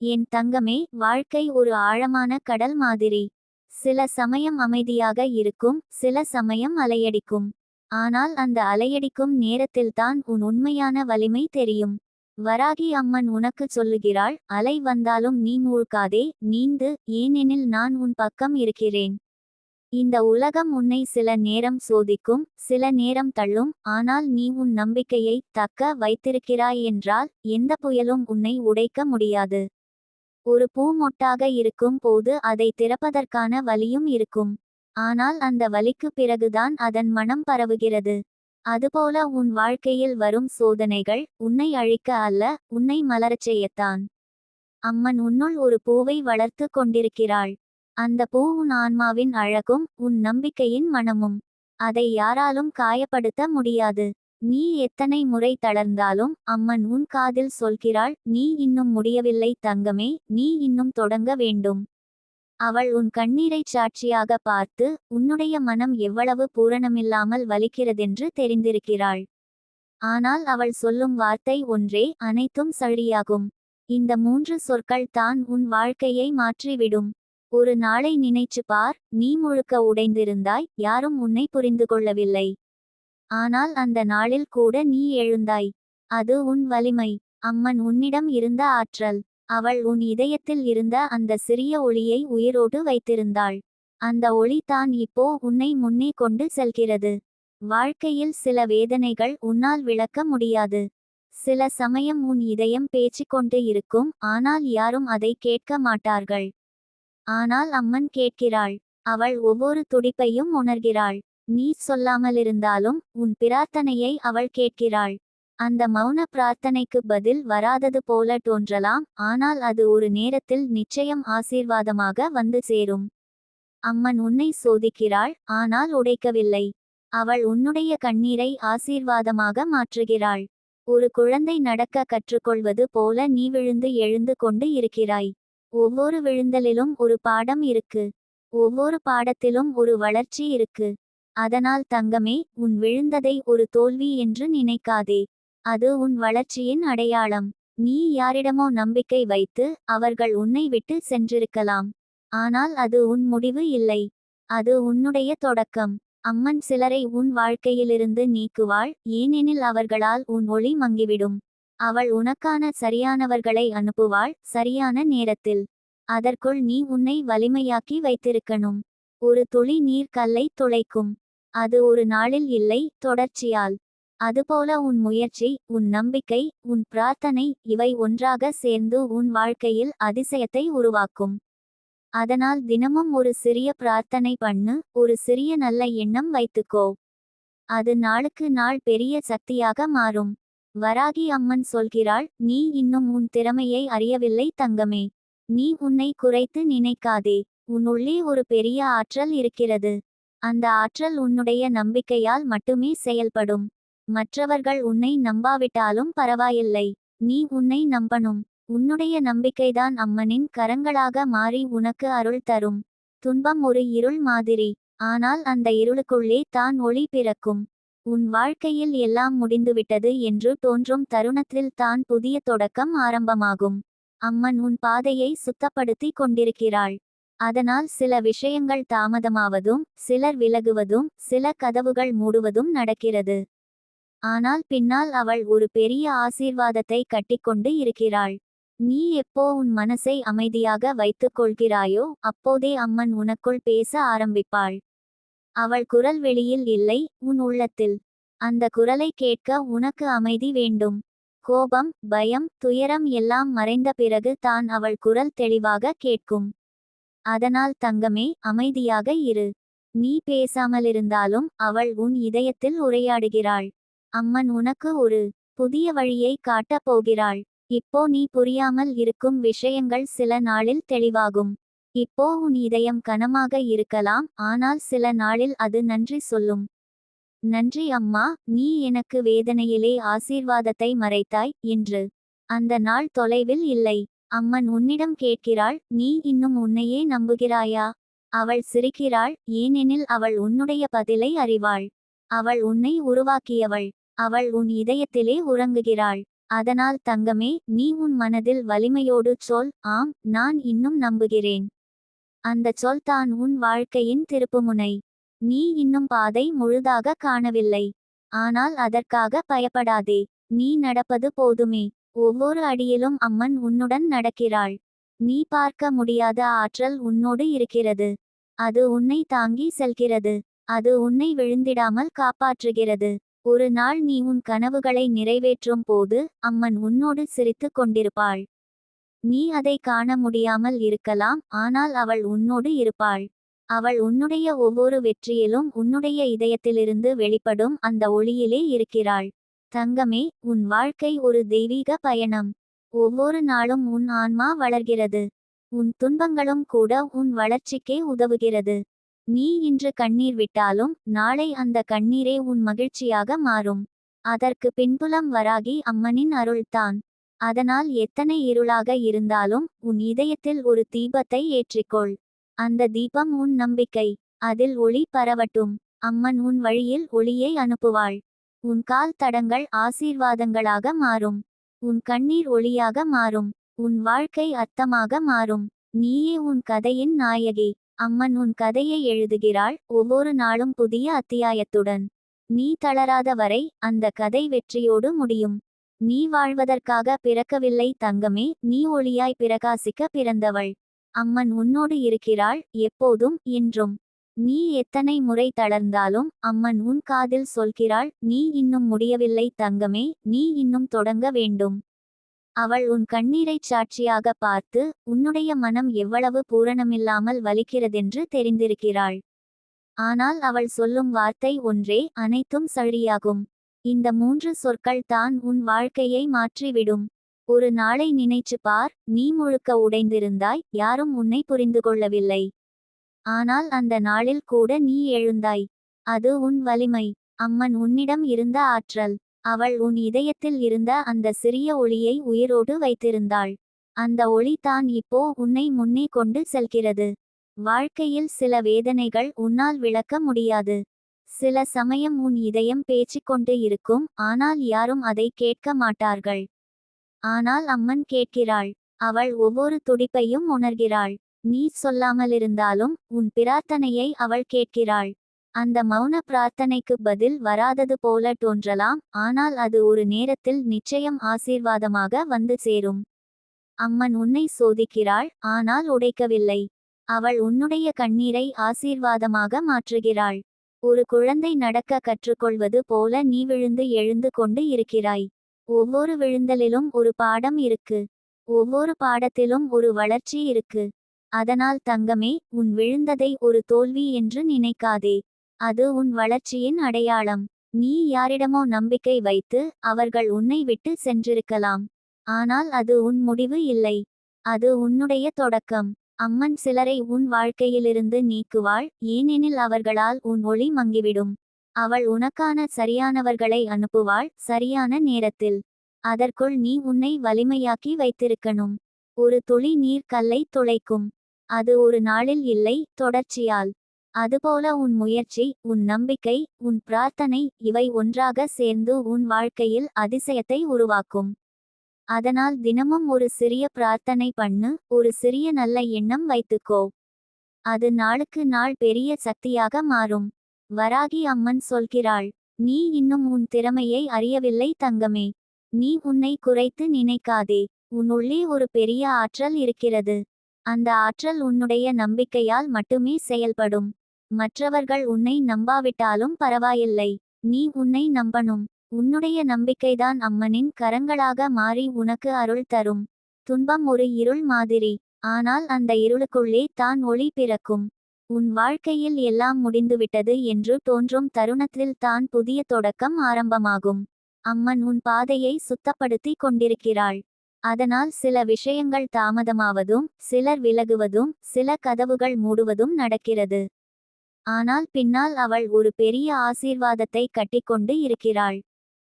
என் தங்கமே வாழ்க்கை ஒரு ஆழமான கடல் மாதிரி. சில சமயம் அமைதியாக இருக்கும் சில சமயம் அலையடிக்கும். ஆனால் அந்த அலையடிக்கும் நேரத்தில்தான் உன் உண்மையான வலிமை தெரியும். வராகி அம்மன் உனக்கு சொல்லுகிறாள் அலை வந்தாலும் நீ மூழ்காதே நீந்து ஏனெனில் நான் உன் பக்கம் இருக்கிறேன். இந்த உலகம் உன்னை சில நேரம் சோதிக்கும் சில நேரம் தள்ளும் ஆனால் நீ உன் நம்பிக்கையை தக்க வைத்திருக்கிறாய் என்றால் எந்த புயலும் உன்னை உடைக்க முடியாது. ஒரு பூ மொட்டாக இருக்கும் போது அதை திறப்பதற்கான வலியும் இருக்கும். ஆனால் அந்த வலிக்கு பிறகுதான் அதன் மனம் பரவுகிறது. அதுபோல உன் வாழ்க்கையில் வரும் சோதனைகள் உன்னை அழிக்க அல்ல உன்னை மலரச் செய்யத்தான். அம்மன் உன்னுள் ஒரு பூவை வளர்த்து கொண்டிருக்கிறாள். அந்த பூ உன் ஆன்மாவின் அழகும் உன் நம்பிக்கையின் மனமும். அதை யாராலும் காயப்படுத்த முடியாது. நீ எத்தனை முறை தளர்ந்தாலும் அம்மன் உன் காதில் சொல்கிறாள் நீ இன்னும் முடியவில்லை தங்கமே நீ இன்னும் தொடங்க வேண்டும். அவள் உன் கண்ணீரைச் சாட்சியாக பார்த்து உன்னுடைய மனம் எவ்வளவு பூரணமில்லாமல் வலிக்கிறதென்று தெரிந்திருக்கிறாள். ஆனால் அவள் சொல்லும் வார்த்தை ஒன்றே அனைத்தும் சழியாகும். இந்த மூன்று சொற்கள் தான் உன் வாழ்க்கையை மாற்றிவிடும். ஒரு நாளை நினைச்சு பார் நீ முழுக்க உடைந்திருந்தாய் யாரும் உன்னை புரிந்து கொள்ளவில்லை. ஆனால் அந்த நாளில் கூட நீ எழுந்தாய். அது உன் வலிமை. அம்மன் உன்னிடம் இருந்த ஆற்றல். அவள் உன் இதயத்தில் இருந்த அந்த சிறிய ஒளியை உயிரோடு வைத்திருந்தாள். அந்த ஒளி தான் இப்போ உன்னை முன்னே கொண்டு செல்கிறது. வாழ்க்கையில் சில வேதனைகள் உன்னால் விளக்க முடியாது. சில சமயம் உன் இதயம் பேச்சிக்கொண்டு இருக்கும் ஆனால் யாரும் அதை கேட்க மாட்டார்கள். ஆனால் அம்மன் கேட்கிறாள். அவள் ஒவ்வொரு துடிப்பையும் உணர்கிறாள். நீ சொல்லாமலிருந்தாலும் உன் பிரார்த்தனையை அவள் கேட்கிறாள். அந்த மௌன பிரார்த்தனைக்கு பதில் வராதது போல தோன்றலாம் ஆனால் அது ஒரு நேரத்தில் நிச்சயம் ஆசீர்வாதமாக வந்து சேரும். அம்மன் உன்னை சோதிக்கிறாள் ஆனால் உடைக்கவில்லை. அவள் உன்னுடைய கண்ணீரை ஆசீர்வாதமாக மாற்றுகிறாள். ஒரு குழந்தை நடக்க கற்றுக்கொள்வது போல நீ விழுந்து எழுந்து கொண்டு இருக்கிறாய். ஒவ்வொரு விழுந்தலிலும் ஒரு பாடம் இருக்கு. ஒவ்வொரு பாடத்திலும் ஒரு வளர்ச்சி இருக்கு. அதனால் தங்கமே உன் விழுந்ததை ஒரு தோல்வி என்று நினைக்காதே. அது உன் வளர்ச்சியின் அடையாளம். நீ யாரிடமோ நம்பிக்கை வைத்து அவர்கள் உன்னை விட்டு சென்றிருக்கலாம். ஆனால் அது உன் முடிவு இல்லை. அது உன்னுடைய தொடக்கம். அம்மன் சிலரை உன் வாழ்க்கையிலிருந்து நீக்குவாள் ஏனெனில் அவர்களால் உன் ஒளி மங்கிவிடும். அவள் உனக்கான சரியானவர்களை அனுப்புவாள் சரியான நேரத்தில். அதற்குள் நீ உன்னை வலிமையாக்கி வைத்திருக்கணும். ஒரு துளி நீர் கல்லை துளைக்கும். அது ஒரு நாளில் இல்லை தொடர்ச்சியால். அதுபோல உன் முயற்சி உன் நம்பிக்கை உன் பிரார்த்தனை இவை ஒன்றாக சேர்ந்து உன் வாழ்க்கையில் அதிசயத்தை உருவாக்கும். அதனால் தினமும் ஒரு சிறிய பிரார்த்தனை பண்ணு ஒரு சிறிய நல்ல எண்ணம் வைத்துக்கோ. அது நாளுக்கு நாள் பெரிய சக்தியாக மாறும். வராகி அம்மன் சொல்கிறாள் நீ இன்னும் உன் திறமையை அறியவில்லை தங்கமே. நீ உன்னை குறைத்து நினைக்காதே. உன்னுள்ளே ஒரு பெரிய ஆற்றல் இருக்கிறது. அந்த ஆற்றல் உன்னுடைய நம்பிக்கையால் மட்டுமே செயல்படும். மற்றவர்கள் உன்னை நம்பாவிட்டாலும் பரவாயில்லை. நீ உன்னை நம்பணும். உன்னுடைய நம்பிக்கைதான் அம்மனின் கரங்களாக மாறி உனக்கு அருள் தரும். துன்பம் ஒரு இருள் மாதிரி. ஆனால் அந்த இருளுக்குள்ளே தான் ஒளி பிறக்கும். உன் வாழ்க்கையில் எல்லாம் முடிந்துவிட்டது என்று தோன்றும் தருணத்தில் தான் புதிய தொடக்கம் ஆரம்பமாகும். அம்மன் உன் பாதையை சுத்தப்படுத்தி கொண்டிருக்கிறாள். அதனால் சில விஷயங்கள் தாமதமாவதும் சிலர் விலகுவதும் சில கதவுகள் மூடுவதும் நடக்கிறது. ஆனால் பின்னால் அவள் ஒரு பெரிய ஆசீர்வாதத்தை கட்டிக்கொண்டு இருக்கிறாள். நீ எப்போ உன் மனசை அமைதியாக வைத்துக் கொள்கிறாயோ அப்போதே அம்மன் உனக்குள் பேச ஆரம்பிப்பாள். அவள் குரல் வெளியில் இல்லை உன் உள்ளத்தில். அந்த குரலை கேட்க உனக்கு அமைதி வேண்டும். கோபம் பயம் துயரம் எல்லாம் மறைந்த பிறகு தான் அவள் குரல் தெளிவாக கேட்கும். அதனால் தங்கமே அமைதியாக இரு. நீ பேசாமலிருந்தாலும் அவள் உன் இதயத்தில் உரையாடுகிறாள். அம்மன் உனக்கு ஒரு புதிய வழியை காட்டப் போகிறாள். இப்போ நீ புரியாமல் இருக்கும் விஷயங்கள் சில நாளில் தெளிவாகும். இப்போ உன் இதயம் கனமாக இருக்கலாம் ஆனால் சில நாளில் அது நன்றி சொல்லும். நன்றி அம்மா நீ எனக்கு வேதனையிலே ஆசீர்வாதத்தை மறைத்தாய் என்று. அந்த நாள் தொலைவில் இல்லை. அம்மன் உன்னிடம் கேட்கிறாள் நீ இன்னும் உன்னையே நம்புகிறாயா? அவள் சிரிக்கிறாள் ஏனெனில் அவள் உன்னுடைய பதிலை அறிவாள். அவள் உன்னை உருவாக்கியவள். அவள் உன் இதயத்திலே உறங்குகிறாள். அதனால் தங்கமே நீ உன் மனதில் வலிமையோடு சொல் ஆம் நான் இன்னும் நம்புகிறேன். அந்தச் சொல் தான் உன் வாழ்க்கையின் திருப்புமுனை. நீ இன்னும் பாதை முழுதாக காணவில்லை. ஆனால் அதற்காக பயப்படாதே. நீ நடப்பது போதுமே. ஒவ்வொரு அடியிலும் அம்மன் உன்னுடன் நடக்கிறாள். நீ பார்க்க முடியாத ஆற்றல் உன்னோடு இருக்கிறது. அது உன்னை தாங்கி செல்கிறது. அது உன்னை விழுந்திடாமல் காப்பாற்றுகிறது. ஒரு நாள் நீ உன் கனவுகளை நிறைவேற்றும் போது அம்மன் உன்னோடு சிரித்துக் கொண்டிருப்பாள். நீ அதை காண முடியாமல் இருக்கலாம் ஆனால் அவள் உன்னோடு இருப்பாள். அவள் உன்னுடைய ஒவ்வொரு வெற்றியிலும் உன்னுடைய இதயத்திலிருந்து வெளிப்படும் அந்த ஒளியிலே இருக்கிறாள். தங்கமே உன் வாழ்க்கை ஒரு தெய்வீக பயணம். ஒவ்வொரு நாளும் உன் ஆன்மா வளர்கிறது. உன் துன்பங்களும் கூட உன் வளர்ச்சிக்கே உதவுகிறது. நீ இன்று கண்ணீர் விட்டாலும் நாளை அந்த கண்ணீரே உன் மகிழ்ச்சியாக மாறும். அதற்கு பின்புலம் வராகி அம்மனின் அருள்தான். அதனால் எத்தனை இருளாக இருந்தாலும் உன் இதயத்தில் ஒரு தீபத்தை ஏற்றிக்கொள். அந்த தீபம் உன் நம்பிக்கை. அதில் ஒளி பரவட்டும். அம்மன் உன் வழியில் ஒளியை அனுப்புவாள். உன் கால் தடங்கள் ஆசீர்வாதங்களாக மாறும். உன் கண்ணீர் ஒளியாக மாறும். உன் வாழ்க்கை அர்த்தமாக மாறும். நீயே உன் கதையின் நாயகி. அம்மன் உன் கதையை எழுதுகிறாள். ஒவ்வொரு நாளும் புதிய அத்தியாயத்துடன். நீ தளராத வரை அந்த கதை வெற்றியோடு முடியும். நீ வாழ்வதற்காக பிறக்கவில்லை தங்கமே. நீ ஒளியாய் பிரகாசிக்க பிறந்தவள். அம்மன் உன்னோடு இருக்கிறாள். எப்போதும் என்றும் நீ எத்தனை முறை தளர்ந்தாலும் அம்மன் உன் காதில் சொல்கிறாள் நீ இன்னும் முடியவில்லை தங்கமே நீ இன்னும் தொடங்க வேண்டும் அவள் உன் கண்ணீரைச் சாட்சியாக பார்த்து உன்னுடைய மனம் எவ்வளவு பூரணமில்லாமல் வலிக்கிறதென்று தெரிந்திருக்கிறாள். ஆனால் அவள் சொல்லும் வார்த்தை ஒன்றே அனைத்தும் சழியாகும். இந்த மூன்று சொற்கள் தான் உன் வாழ்க்கையை மாற்றிவிடும். ஒரு நாளை நினைச்சு பார் நீ முழுக்க உடைந்திருந்தாய் யாரும் உன்னை புரிந்து கொள்ளவில்லை. ஆனால் அந்த நாளில் கூட நீ எழுந்தாய். அது உன் வலிமை. அம்மன் உன்னிடம் இருந்த ஆற்றல். அவள் உன் இதயத்தில் இருந்த அந்த சிறிய ஒளியை உயிரோடு வைத்திருந்தாள். அந்த ஒளி தான் இப்போ உன்னை முன்னே கொண்டு செல்கிறது. வாழ்க்கையில் சில வேதனைகள் உன்னால் விளக்க முடியாது. சில சமயம் உன் இதயம் பேச்சிக்கொண்டு இருக்கும் ஆனால் யாரும் அதை கேட்க மாட்டார்கள். ஆனால் அம்மன் கேட்கிறாள். அவள் ஒவ்வொரு துடிப்பையும் உணர்கிறாள். நீ சொல்லாமலிருந்தாலும் உன் பிரார்த்தனையை அவள் கேட்கிறாள். அந்த மௌன பிரார்த்தனைக்கு பதில் வராதது போல தோன்றலாம் ஆனால் அது ஒரு நேரத்தில் நிச்சயம் ஆசீர்வாதமாக வந்து சேரும். அம்மன் உன்னை சோதிக்கிறாள் ஆனால் உடைக்கவில்லை. அவள் உன்னுடைய கண்ணீரை ஆசீர்வாதமாக மாற்றுகிறாள். ஒரு குழந்தை நடக்க கற்றுக்கொள்வது போல நீ விழுந்து எழுந்து கொண்டு இருக்கிறாய். ஒவ்வொரு விழுந்தலிலும் ஒரு பாடம் இருக்கு. ஒவ்வொரு பாடத்திலும் ஒரு வளர்ச்சி இருக்கு. அதனால் தங்கமே உன் விழுந்ததை ஒரு தோல்வி என்று நினைக்காதே. அது உன் வளர்ச்சியின் அடையாளம். நீ யாரிடமோ நம்பிக்கை வைத்து அவர்கள் உன்னை விட்டு சென்றிருக்கலாம். ஆனால் அது உன் முடிவு இல்லை. அது உன்னுடைய தொடக்கம். அம்மன் சிலரை உன் வாழ்க்கையிலிருந்து நீக்குவாள் ஏனெனில் அவர்களால் உன் ஒளி மங்கிவிடும். அவள் உனக்கான சரியானவர்களை அனுப்புவாள் சரியான நேரத்தில். அதற்குள் நீ உன்னை வலிமையாக்கி வைத்திருக்கணும். ஒரு துளி நீர் கல்லை துளைக்கும். அது ஒரு நாளில் இல்லை தொடர்ச்சியால். அதுபோல உன் முயற்சி உன் நம்பிக்கை உன் பிரார்த்தனை இவை ஒன்றாக சேர்ந்து உன் வாழ்க்கையில் அதிசயத்தை உருவாக்கும். அதனால் தினமும் ஒரு சிறிய பிரார்த்தனை பண்ணு ஒரு சிறிய நல்ல எண்ணம் வைத்துக்கோ. அது நாளுக்கு நாள் பெரிய சக்தியாக மாறும். வராகி அம்மன் சொல்கிறாள் நீ இன்னும் உன் திறமையை அறியவில்லை தங்கமே. நீ உன்னை குறைத்து நினைக்காதே. உன்னுள்ளே ஒரு பெரிய ஆற்றல் இருக்கிறது. அந்த ஆற்றல் உன்னுடைய நம்பிக்கையால் மட்டுமே செயல்படும். மற்றவர்கள் உன்னை நம்பாவிட்டாலும் பரவாயில்லை. நீ உன்னை நம்பணும். உன்னுடைய நம்பிக்கைதான் அம்மனின் கரங்களாக மாறி உனக்கு அருள் தரும். துன்பம் ஒரு இருள் மாதிரி. ஆனால் அந்த இருளுக்குள்ளே தான் ஒளி பிறக்கும். உன் வாழ்க்கையில் எல்லாம் முடிந்துவிட்டது என்று தோன்றும் தருணத்தில் தான் புதிய தொடக்கம் ஆரம்பமாகும். அம்மன் உன் பாதையை சுத்தப்படுத்தி கொண்டிருக்கிறாள். அதனால் சில விஷயங்கள் தாமதமாவதும் சிலர் விலகுவதும் சில கதவுகள் மூடுவதும் நடக்கிறது. ஆனால் பின்னால் அவள் ஒரு பெரிய ஆசீர்வாதத்தை கட்டிக்கொண்டு இருக்கிறாள்.